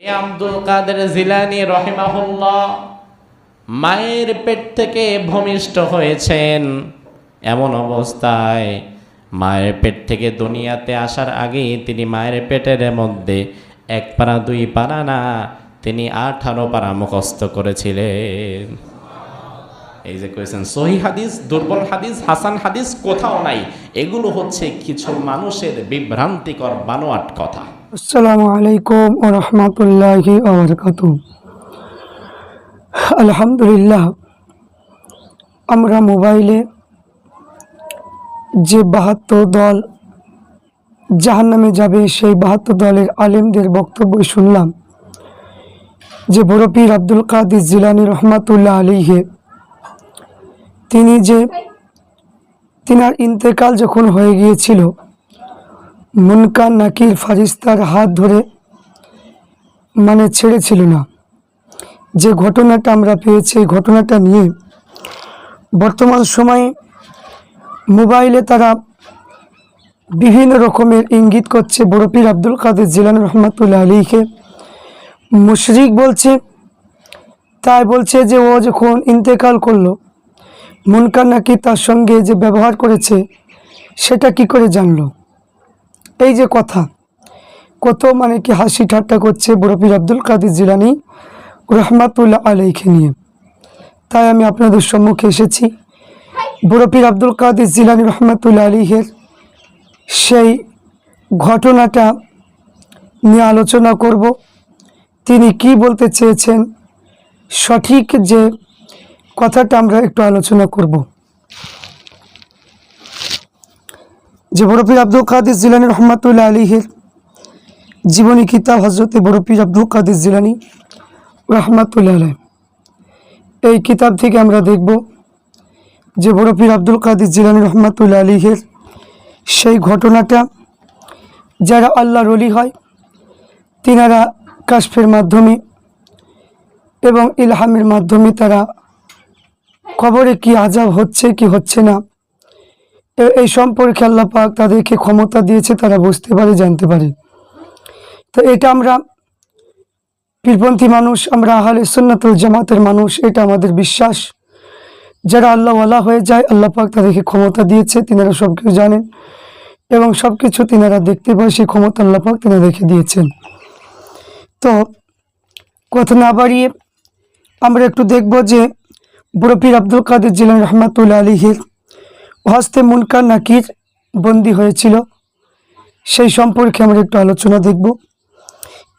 আব্দুল কাদের জিলানি রহিমাহুল্লাহ মায়ের পেট থেকে ভূমিষ্ঠ হয়েছেন। এমন অবস্থায় মায়ের পেট থেকে দুনিয়াতে আসার আগেই তিনি মায়ের পেটের মধ্যে এক পারা দুই পারা না, তিনি আঠারো পারা মুখস্থ করেছিলেন। এই যে কয়েছেন সহি হাদিস, দুর্বল হাদিস, হাসান হাদিস কোথাও নাই। এগুলো হচ্ছে কিছু মানুষের বিভ্রান্তিকর বানোয়াট কথা। আসসালামু আলাইকুম ও রহমতুল্লাহি আবরকাত আলহামদুলিল্লাহ, আমরা মোবাইলে যে বাহাত্তর দল জাহান্নামে যাবে, সেই বাহাত্তর দলের আলেমদের বক্তব্য শুনলাম। যে বড় পীর আব্দুল কাদির জিলানি রহমাতুল্লাহ আলীহে তিনি যে, তিনার ইন্তেকাল যখন হয়ে গিয়েছিল মুনকার নাকির ফারিস্তার হাত ধরে মানে ছেড়েছিল না। যে ঘটনাটা আমরা পেয়েছি, এই ঘটনাটা নিয়ে বর্তমান সময়ে মোবাইলে তারা বিভিন্ন রকমের ইঙ্গিত করছে। বরফির আব্দুল কাদের জিলান রহমতুল্লাহ আলীকে মুশরিক বলছে, তাই বলছে যে ও যখন ইন্তেকাল করল মুনকার নাকি তার সঙ্গে যে ব্যবহার করেছে, সেটা কি করে জানলো? এই যে কথা, কত মানে কি হাসি ঠাট্টা করছে বরফির আব্দুল কাদের জিলানি রহমাতুল্লাহ আলাইকে নিয়ে। তাই আমি আপনাদের সম্মুখে এসেছি। বরফির আব্দুল কাদের জিলানি রহমাতুল্লাহ আলীহের সেই ঘটনাটা নিয়ে আলোচনা করব। তিনি কি বলতে চেয়েছেন, সঠিক যে কথাটা আমরা একটু আলোচনা করব। যে বরফির আব্দুল কাদের জিলানি রহমাতুল্লাহ আলীহের জীবনী কিতাব হজরতে বরফির আব্দুল কাদের জিলানি রহমাতুল্লাহ আলাই এই কিতাব থেকে আমরা দেখব যে বরফির আব্দুল কাদের জিলানি রহমাতুল্লাহ আলীহের সেই ঘটনাটা যারা আল্লাহর অলি হয়, তিনারা কাশফের মাধ্যমে এবং ইলহামের মাধ্যমে তারা খবরে কি আজাব হচ্ছে কি হচ্ছে না এই সম্পর্কে আল্লাহ পাক তাদেরকে ক্ষমতা দিয়েছে, তারা বুঝতে পারে, জানতে পারে। তো এটা আমরা পীরপন্থী মানুষ, আমরা আহলে সুন্নাতুল জামাতের মানুষ, এটা আমাদের বিশ্বাস। যারা আল্লাহওয়ালা হয়ে যায়, আল্লাহ পাক তাদেরকে ক্ষমতা দিয়েছে, তিনারা সব কিছু জানেন এবং সব কিছু তিনারা দেখতে পায়, সেই ক্ষমতা আল্লাহ পাক রেখে দিয়েছেন। তো কথা না বাড়িয়ে আমরা একটু দেখব যে বুড়ো আব্দুল কাদের জিলান রহমাতুল্লাহ আলীহির হস্তে মুনকার নাকির বন্দি হয়েছিল। সেই সম্পর্কে আমরা একটু আলোচনা দেখব।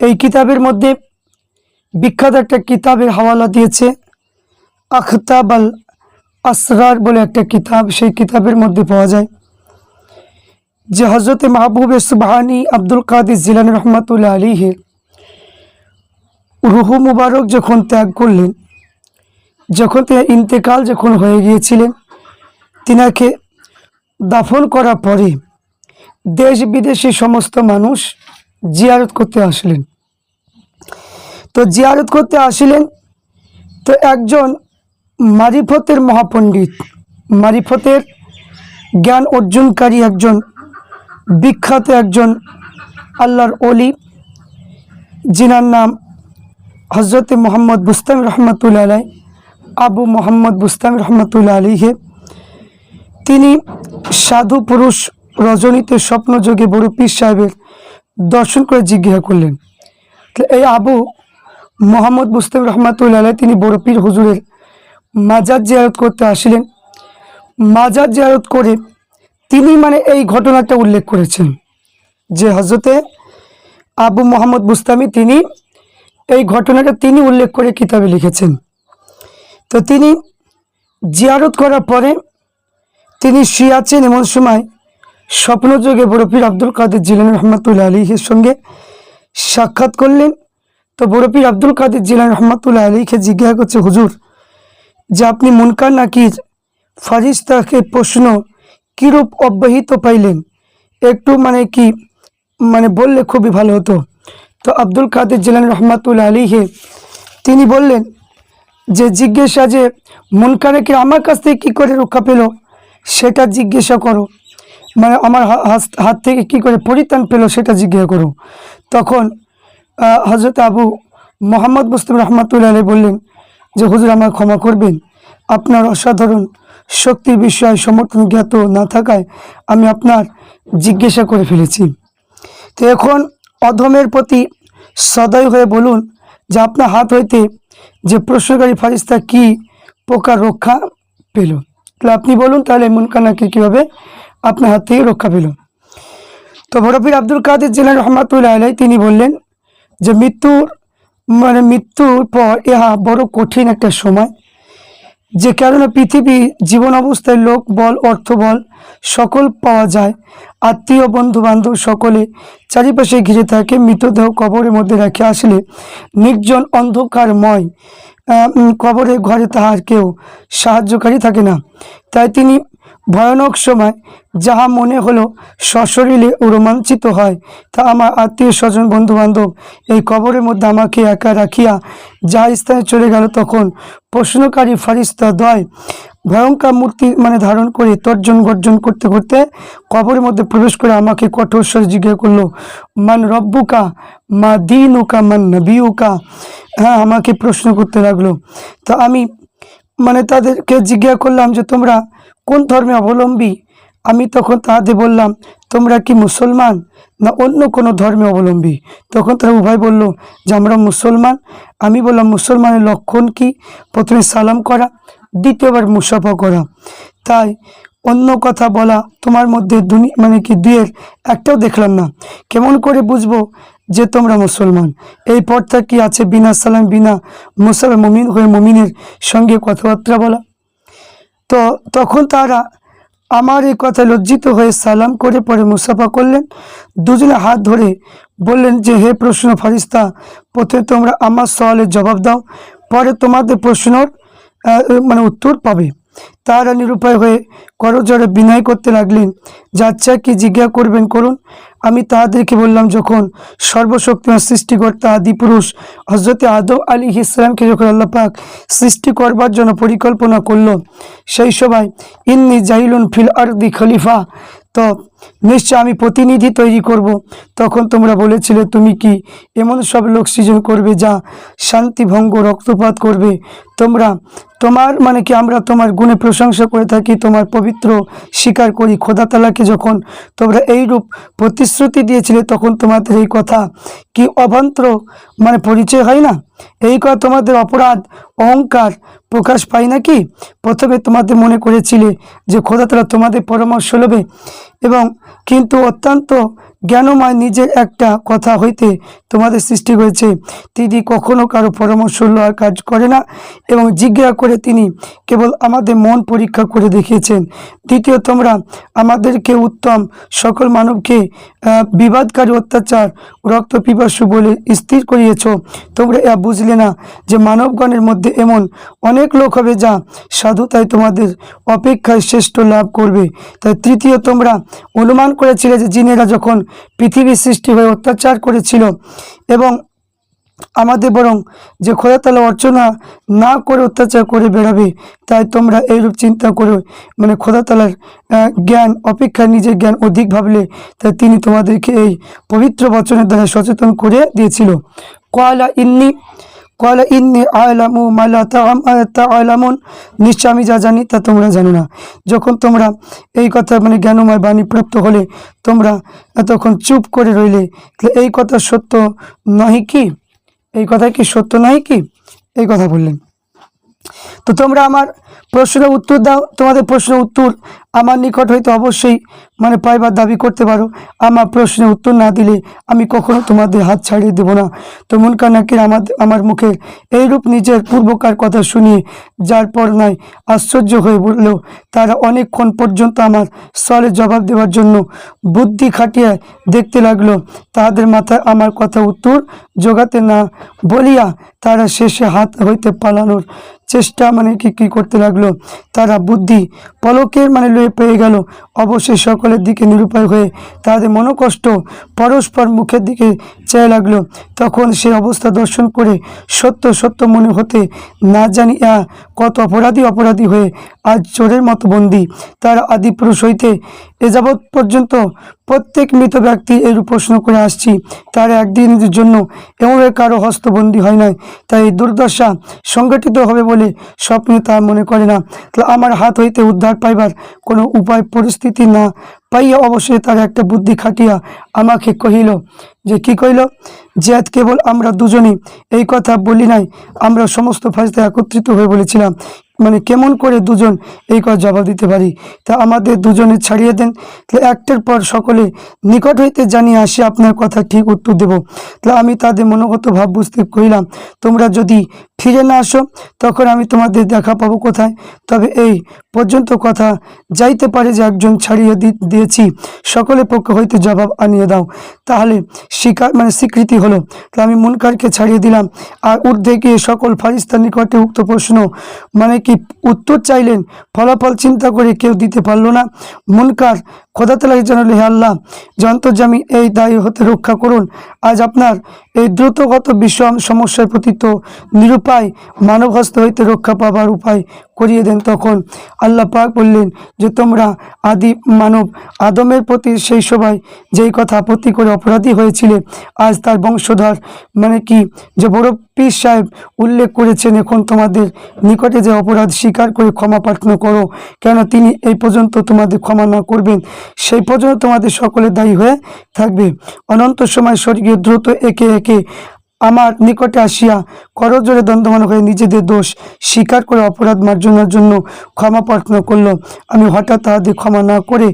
এই কিতাবের মধ্যে বিখ্যাত একটা কিতাবের হাওয়ালা দিয়েছে আখতাব আল আসরার বলে একটা কিতাব। সেই কিতাবের মধ্যে পাওয়া যায় যে হজরত মাহবুব সুবাহানি আব্দুল কাদির জিলান রহমতুল্লাহ আলীহের রুহু মুবারক যখন ত্যাগ করলেন, যখন তিনি ইন্তেকাল যখন হয়ে গিয়েছিলেন তিনাকে দাফন করার পরে দেশ বিদেশি সমস্ত মানুষ জিয়ারত করতে আসলেন। তো জিয়ারত করতে আসিলেন তো একজন মারিফতের মহাপণ্ডিত। মারিফতের জ্ঞান অর্জনকারী একজন, বিখ্যাত একজন আল্লাহর অলি যিনার নাম হজরত মোহাম্মদ বুস্তাম রহমতুল্লা আলাই আবু মোহাম্মদ বুস্তাম রহমতুল্লা আলীহে তিনি সাধু পুরুষ রজনীতে স্বপ্নযোগে বড় পীর সাহেবের দর্শন করে জিজ্ঞাসা করলেন। এই আবু মোহাম্মদ মুস্তাম রহমাতুল্লাহ তিনি বড় পীর হুজুরের মাজার জিয়ারত করতে আসিলেন। মাজার জিয়ারত করে তিনি মানে এই ঘটনাটা উল্লেখ করেছেন যে হজরতে আবু মোহাম্মদ বুস্তামি তিনি এই ঘটনাটা তিনি উল্লেখ করে কিতাবে লিখেছেন। তো তিনি জিয়ারত করার পরে তিনি শুয়াছেন এমন সময় স্বপ্নযোগে বড়পীর আব্দুল কাদের জিলান রহমতুল্লাহ আলীর সঙ্গে সাক্ষাৎ করলেন। তো বড়পীর আব্দুল কাদের জিলান রহমতুল্লাহ আলীকে জিজ্ঞাসা করছে, হুজুর, যে আপনি মুনকার নাকির? ফারিস্তাকে প্রশ্ন কীরূপ অব্যাহিত পাইলেন? একটু মানে কি মানে বললে খুবই ভালো হতো। তো আব্দুল কাদের জিলান রহমাতুল্লাহ আলীহে তিনি বললেন যে, জিজ্ঞাসা যে মুনকারেকে আমার কাছ থেকে কী করে রক্ষা পেল? সেটা জিজ্ঞাসা করো। মানে আমার হাত থেকে কী করে পরিত্রাণ পেল সেটা জিজ্ঞাসা করো। তখন হজরত আবু মোহাম্মদ মুসলিম রহমতুল্লাহ বললেন যে, হুজুর আমার ক্ষমা করবেন। আপনার অসাধারণ শক্তির বিষয়ে সমর্থন জ্ঞাত না থাকায় আমি আপনার জিজ্ঞাসা করে ফেলেছি। তো এখন অধমের প্রতি সদয় হয়ে বলুন যে, আপনার হাত হইতে যে প্রশ্নকারী ফারিস্তা কি পোকা রক্ষা পেল? তাহলে আপনি বলুন তাহলে মুনকানাকে কীভাবে আপনার হাত থেকে রক্ষা পেল। তো বরফির আব্দুল কাদের জেলার রহমাতুল্লাহ আলাই তিনি বললেন যে মৃত্যুর মানে মৃত্যুর পর ইহা বড় কঠিন একটা সময়, যে কারণে পৃথিবী জীবন অবস্থায় লোক বল, অর্থ বল সকল পাওয়া যায়। আত্মীয় বন্ধু বান্ধব সকলে চারিপাশে ঘিরে থাকে, মৃতদেহ কবরের মধ্যে রেখে আসলে নির্জন অন্ধকারময় কবরের ঘরে তাহার কেউ সাহায্যকারী থাকে না। তাই তিনি ভয়ানক সময় যাহা মনে হলো সশরীরে রোমাঞ্চিত হয়, তা আমার আত্মীয় স্বজন, বন্ধুবান্ধব এই কবরের মধ্যে আমাকে একা রাখিয়া যাহা স্থানে চলে গেল তখন প্রশ্নকারী ফারিস্তা দয় ভয়ঙ্কর মূর্তি মানে ধারণ করে তর্জন গর্জন করতে করতে কবরের মধ্যে প্রবেশ করে আমাকে কঠোর স্বরে জিজ্ঞাসা করল, মান রব্বুকা, মা দিন দিনুকা, মান নবিউকা? হ্যাঁ আমাকে প্রশ্ন করতে লাগল। তো আমি মানে তাদেরকে জিজ্ঞাসা করলাম যে, তোমরা কোন ধর্মে অবলম্বী? আমি তখন তাদের বললাম, তোমরা কি মুসলমান না অন্য কোনো ধর্মে অবলম্বী? তখন তারা উভয় বলল, যে আমরা মুসলমান। আমি বললাম, মুসলমানের লক্ষণ কি? প্রথমে সালাম করা দ্বিতীয়বার মুসাফা করা। তাই অন্য কথা বলা তোমার মধ্যে দুনি মানে কি দুয়ের একটাও দেখলাম না। কেমন করে বুঝব যে তোমরা মুসলমান? এই পথটা কি আছে বিনা সালাম, বিনা মুসাফে মমিন, হয়ে মমিনের সঙ্গে কথাবার্তা বলা? তো তখন তারা আমার এই কথা লজ্জিত হয়ে সালাম করে পরে মুসাফা করলেন। দুজনে হাত ধরে বললেন যে, হে প্রশ্ন ফারিস্তা, প্রথমে তোমরা আমার সওয়ালের জবাব দাও, পরে তোমাদের প্রশ্নর মানে উত্তর পাবে। তারা নিরুপায় হয়ে করজোরে বিনয় করতে লাগলেন। যাচ্ছা কি জিজ্ঞাসা করবেন করুন। আমি তাহাদেরকে বললাম, যখন সর্বশক্তিমান সৃষ্টিকর্তা আদি পুরুষ হজরতে আদম আলী ইসলামকে যখন আল্লাহ পাক সৃষ্টি করবার জন্য পরিকল্পনা করল, সেই সময় ইন্নি জাহিলুন ফিল আরদি খলিফা, তো নিশ্চয় আমি প্রতিনিধি তৈরি করব। তখন তোমরা বলেছিলে, তুমি কি এমন সব লোক সৃজন করবে যা শান্তিভঙ্গ রক্তপাত করবে? তোমরা, তোমার মানে কি আমরা তোমার গুণে প্রশংসা করে থাকি, তোমার পবিত্র স্বীকার করি? খোদা তালাকে যখন তোমরা এইরূপ প্রতিশ্রুতি দিয়েছিলে, তখন তোমাদের এই কথা কি অভ্যন্তর মানে পরিচয় হয় না? এই কথা তোমাদের অপরাধ, অহংকার প্রকাশ পায় নাকি? প্রথমে তোমাদের মনে করেছিলে যে খোদা তালা তোমাদের পরামর্শ লবে এবং কিন্তু অত্যন্ত জ্ঞানময় নিজের একটা কথা হইতে তোমাদের সৃষ্টি করেছে তিনি কখনো কারও পরামর্শ লওয়ার কাজ করে না এবং জিজ্ঞাসা করে তিনি কেবল আমাদের মন পরীক্ষা করে দেখিয়েছেন। দ্বিতীয়, তোমরা আমাদেরকে উত্তম সকল মানবকে বিবাদকারী অত্যাচার, রক্ত পিপাসু বলে স্থির করিয়েছ। তোমরা এ বুঝলে না যে মানবগণের মধ্যে এমন অনেক লোক হবে যা সাধু তাই তোমাদের অপেক্ষায় শ্রেষ্ঠ লাভ করবে। তাই তৃতীয়, তোমরা অনুমান করেছিলে যে জিনেরা যখন পৃথিবী সৃষ্টি হয়ে অত্যাচার করেছিল এবং আমাদের বরং যে খোদাতালা অর্চনা না করে অত্যাচার করে বেড়াবে, তাই তোমরা এইরূপ চিন্তা করে। মানে খোদাতালার জ্ঞান, অপেক্ষা নিজের জ্ঞান অধিক ভাবলে, তাই তিনি তোমাদেরকে এই পবিত্র বচনের দ্বারা সচেতন করে দিয়েছিল। কয়লা ইন্নি কয়লা, ইন্নি আলামু মালা আলামুন নিশ্চয় আমি যা জানি তা তোমরা জানো না। যখন তোমরা এই কথা মানে জ্ঞানময় বাণী প্রাপ্ত হলে, তোমরা তখন চুপ করে রইলে এই কথা সত্য নয় কি? এই কথা কি সত্য নয় কি? এই কথা বললেন। তো তোমরা আমার প্রশ্নের উত্তর দাও, তোমাদের প্রশ্নের উত্তর আমার নিকট হইতে অবশ্যই মানে পাইবার দাবি করতে পারো। আমার প্রশ্নের উত্তর না দিলে আমি কখনো তোমাদের হাত ছাড়িয়ে দেব না। তো মুনকানাকির আমার আমার মুখে এইরূপ নিজের পূর্বকার কথা শুনিয়ে, যার পর নয় আশ্চর্য হয়ে বললেও তারা অনেকক্ষণ পর্যন্ত আমার সলে জবাব দেওয়ার জন্য বুদ্ধি খাটিয়ে দেখতে লাগল। তাহাদের মাথায় আমার কথা উত্তর জোগাতে না বলিয়া তারা শেষে হাত হইতে পালানোর চেষ্টা মানে কি কি করতে লাগল? তারা বুদ্ধি পলকের মানে লয়ে পেয়ে গেল। অবশ্যই সকলের দিকে নিরুপায় হয়ে তাদের মনোকষ্ট পরস্পর মুখের দিকে চেয়ে লাগল। তখন সে অবস্থা দর্শন করে সত্য সত্য মনে হতে না জানি কত অপরাধী অপরাধী হয়ে আজ চোরের মতো বন্দী। তার আদি পুরুষ হইতে এ যাবৎ পর্যন্ত প্রত্যেক মৃত ব্যক্তি এরূপ প্রশ্ন করে আসছি। তার একদিনের জন্য এমনভাবে কারও হস্তবন্দি হয় নাই। তাই দুর্দশা সংগঠিত হবে বলে স্বপ্নে তার মনে করে না। আমার হাত হইতে উদ্ধার পাইবার কোনো উপায়, পরিস্থিতি না পাইয়া অবশ্যই তার একটা বুদ্ধি খাটিয়া আমাকে কহিল যে, কি কইল যে আজ কেবল আমরা দুজনই এই কথা বলি নাই, আমরা সমস্ত ফাঁসতে একত্রিত হয়ে বলেছিলাম। মানে কেমন করে দুজন এই কথা জবাব দিতে পারি? তা আমাদের দুজনে ছাড়িয়ে দেন। তাহলে একটার পর সকলে নিকট হইতে জানিয়ে আসি আপনার কথা ঠিক উত্তর দেব। তাহলে আমি তাদের মনোগত ভাব বুঝতে কইলাম তোমরা যদি ফিরে না আসো, তখন আমি তোমাদের দেখা পাবো কোথায়? তবে এই পর্যন্ত কথা যাইতে পারে যে একজন ছাড়িয়ে দিয়েছি। সকলের পক্ষ হইতে জবাব আনিয়ে দাও। তাহলে স্বীকার মানে স্বীকৃতি হলো। তাহলে আমি মুনকারকে ছাড়িয়ে দিলাম। আর ঊর্ধ্বে গিয়ে সকল ফারিস্তার নিকটে উক্ত প্রশ্ন মানে কি উত্তর চাইলেন? ফলাফল চিন্তা করে কেউ দিতে পারল না। মুনকার খোদা তালাই জানালে হে আল্লাহ, যে অন্তর্জামী এই দায়ী হতে রক্ষা করুন। আজ আপনার এই দ্রুতগত বিশ্ব সমস্যার প্রতি তো নিরুপায় মানব হস্ত হইতে রক্ষা পাবার উপায় করিয়ে দেন তখন। আল্লাহ পাক বললেন যে, তোমরা আদি মানব আদমের প্রতি সেই সবাই যেই কথা আপত্তি করে অপরাধী হয়েছিলে, আজ তার বংশধর মানে কি, যে বড় পীর সাহেব উল্লেখ করেছেন, এখন তোমাদের নিকটে যে অপরাধ স্বীকার করে ক্ষমা প্রার্থনা করো, কেন তিনি এই পর্যন্ত তোমাদের ক্ষমা না করবেন? সেই পর্যন্ত তোমাদের সকলে দায়ী হয়ে থাকবে। অনন্ত সময় স্বর্গীয় দ্রুত একে একে আমার নিকটে আসিয়া করজোরে দ্বন্দ্বমান হয়ে নিজেদের দোষ স্বীকার করে অপরাধ মার্জনার জন্য ক্ষমা প্রার্থনা করল। আমি হঠাৎ তাহাদের ক্ষমা না করে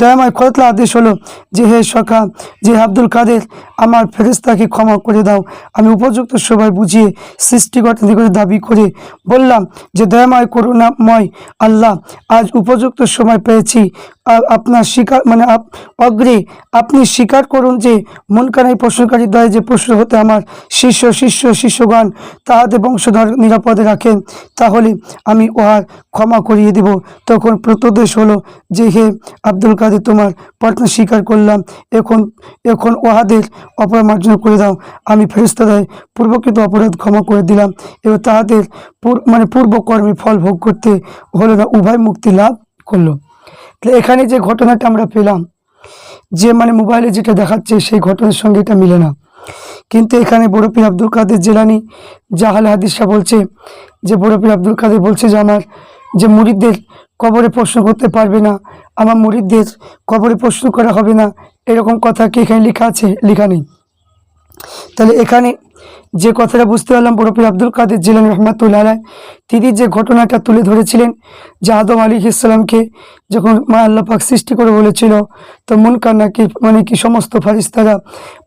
দয়াময় খতলা আদেশ হলো যে, হে সখা, যে আব্দুল কাদের, আমার ফেরেস্তাকে ক্ষমা করে দাও। আমি উপযুক্ত সবাই বুঝিয়ে সৃষ্টিকর্তা নিকটে দাবি করে বললাম যে, দয়াময় করুণাময় আল্লাহ, আজ উপযুক্ত সময় পেয়েছি। আপনার স্বীকার মানে অগ্রে আপনি স্বীকার করুন যে মনকানাই প্রশ্নকারী দয় যে প্রশ্ন হতে আমার শিষ্য শিষ্য, শিষ্যগণ তাহাদের বংশধর নিরাপদে রাখেন। তাহলে আমি উহার ক্ষমা করিয়ে দেব। তখন প্রতদেশ হলো যে, হে আব্দুল কাদের, তোমার প্রার্থনা স্বীকার করলাম। এখন এখন উহাদের অপরাধ মার্জনা করে দাও। আমি ফেরিস্তাদায় পূর্বকৃত অপরাধ ক্ষমা করে দিলাম এবং তাহাদের মানে পূর্বকর্মে ফল ভোগ করতে হলো না, উভয় মুক্তি লাভ করল। তাহলে এখানে যে ঘটনাটা আমরা পেলাম, যে মানে মোবাইলে যেটা দেখাচ্ছে, সেই ঘটনার সঙ্গে এটা মিলে না। কিন্তু এখানে বড়পীর আব্দুল কাদের জেলানি জাহাল হাদিসা বলছে যে বড়পীর আব্দুল কাদের বলছে যে, আমার যে মুরিদদের কবরে প্রশ্ন করতে পারবে না, আমার মুরিদদের কবরে প্রশ্ন করা হবে না। এরকম কথা কি এখানে লেখা আছে? লেখা নেই। তাহলে এখানে যে কথাটা বুঝতে পারলাম বরফির আব্দুল কাদের জিলানি রহমাতুল্লাহ আলাই, তিনি যে ঘটনাটা তুলে ধরেছিলেন যে আদম আলী ইসলামকে যখন মা আল্লাহ পাক সৃষ্টি করে বলেছিল তো মন কান্নাকে মানে কি সমস্ত ফারিস্তারা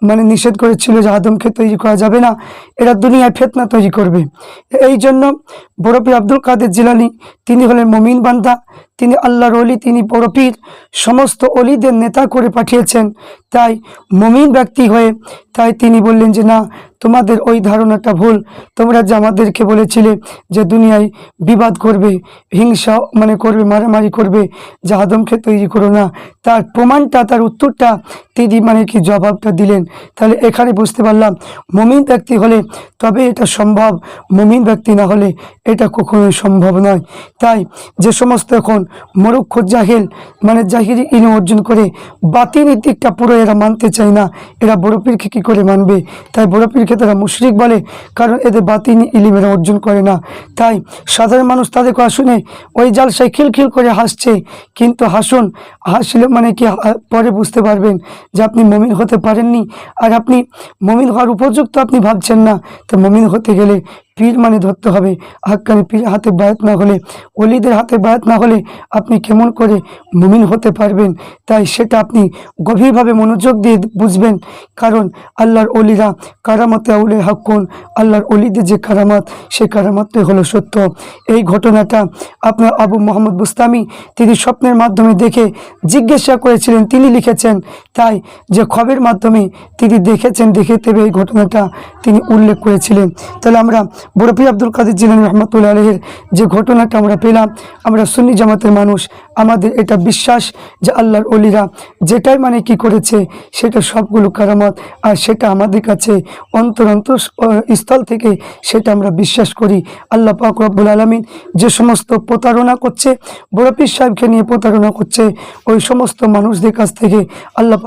মানে নিষেধ করেছিল যে আদমকে তৈরি করা যাবে না এরা দুনিয়ায় ফেতনা তৈরি করবে। এই জন্য বরফির আব্দুল কাদের জিলানি তিনি হলেন মমিন বান্দা তিনি আল্লাহর অলি তিনি বড়পীর সমস্ত অলিদের নেতা করে পাঠিয়েছেন। তাই মমিন ব্যক্তি হয়ে তাই তিনি বললেন যে না তোমাদের ওই ধারণাটা ভুল। তোমরা যে আমাদেরকে বলেছিলে যে দুনিয়ায় বিবাদ করবে, হিংসা মানে করবে, মারামারি করবে, যে আদমকে তৈরি করো না, তার প্রমাণটা, তার উত্তরটা তিনি মানে কি জবাবটা দিলেন। তাহলে এখানে বুঝতে পারলাম, মমিন ব্যক্তি হলে তবে এটা সম্ভব, মমিন ব্যক্তি না হলে এটা কখনোই সম্ভব নয়। তাই যে সমস্ত এখন মরুক্ষ, জাহেল মানে জাহিরি ইনি অর্জন করে বাতিনের দিকটা পুরো এরা মানতে চায় না। এরা বড় পীরকে কী করে মানবে? তাই বড় পীরকে তারা মুশরিক বলে, কারণ এদের বাতিনি ইলিমেরা অর্জন করে না। তাই সাধারণ মানুষ তাদের কথা শুনে ওই জাল জালসায় খিলখিল করে হাসছে। কিন্তু হাসুন, হাসলে মানে কি? পরে বুঝতে পারবেন যে আপনি মমিন হতে পারেননি। আর আপনি মমিন হওয়ার উপযুক্ত আপনি ভাবছেন না। তো মমিন হতে গেলে পীর মানে ধরতে হবে। হাক্কানি পীর হাতে বায়াত না হলে অলিদের হাতে বায়াত না হলে আপনি কেমন করে মুমিন হতে পারবেন? তাই সেটা আপনি গভীরভাবে মনোযোগ দিয়ে বুঝবেন। কারণ আল্লাহর অলিরা কারামতে আউলে হাক্কুন আল্লাহর অলিদের যে কারামাত, সেই কারামাতটাই হলো সত্য। এই ঘটনাটা আপনার আবু মোহাম্মদ বুস্তামি তিনি স্বপ্নের মাধ্যমে দেখে জিজ্ঞাসা করেছিলেন, তিনি লিখেছেন। তাই যে খবের মাধ্যমে তিনি দেখেছেন, দেখে তবে এই ঘটনাটা তিনি উল্লেখ করেছিলেন। তাহলে আমরা বরফি আব্দুল কাদের জিলানি রহমতুল্লাহ আলহের যে ঘটনাটা আমরা পেলাম, আমরা সুন্নি জামাতের মানুষ, আমাদের এটা বিশ্বাস যে আল্লাহর অলিরা যেটাই মানে কি করেছে, সেটা সবগুলো কারামত আর সেটা আমাদের কাছে অন্তর স্থল থেকে সেটা আমরা বিশ্বাস করি। আল্লাহ পাক রব্বুল আলমিন যে সমস্ত প্রতারণা করছে বরফির সাহেবকে নিয়ে প্রতারণা করছে, ওই সমস্ত মানুষদের কাছ থেকে আল্লাহ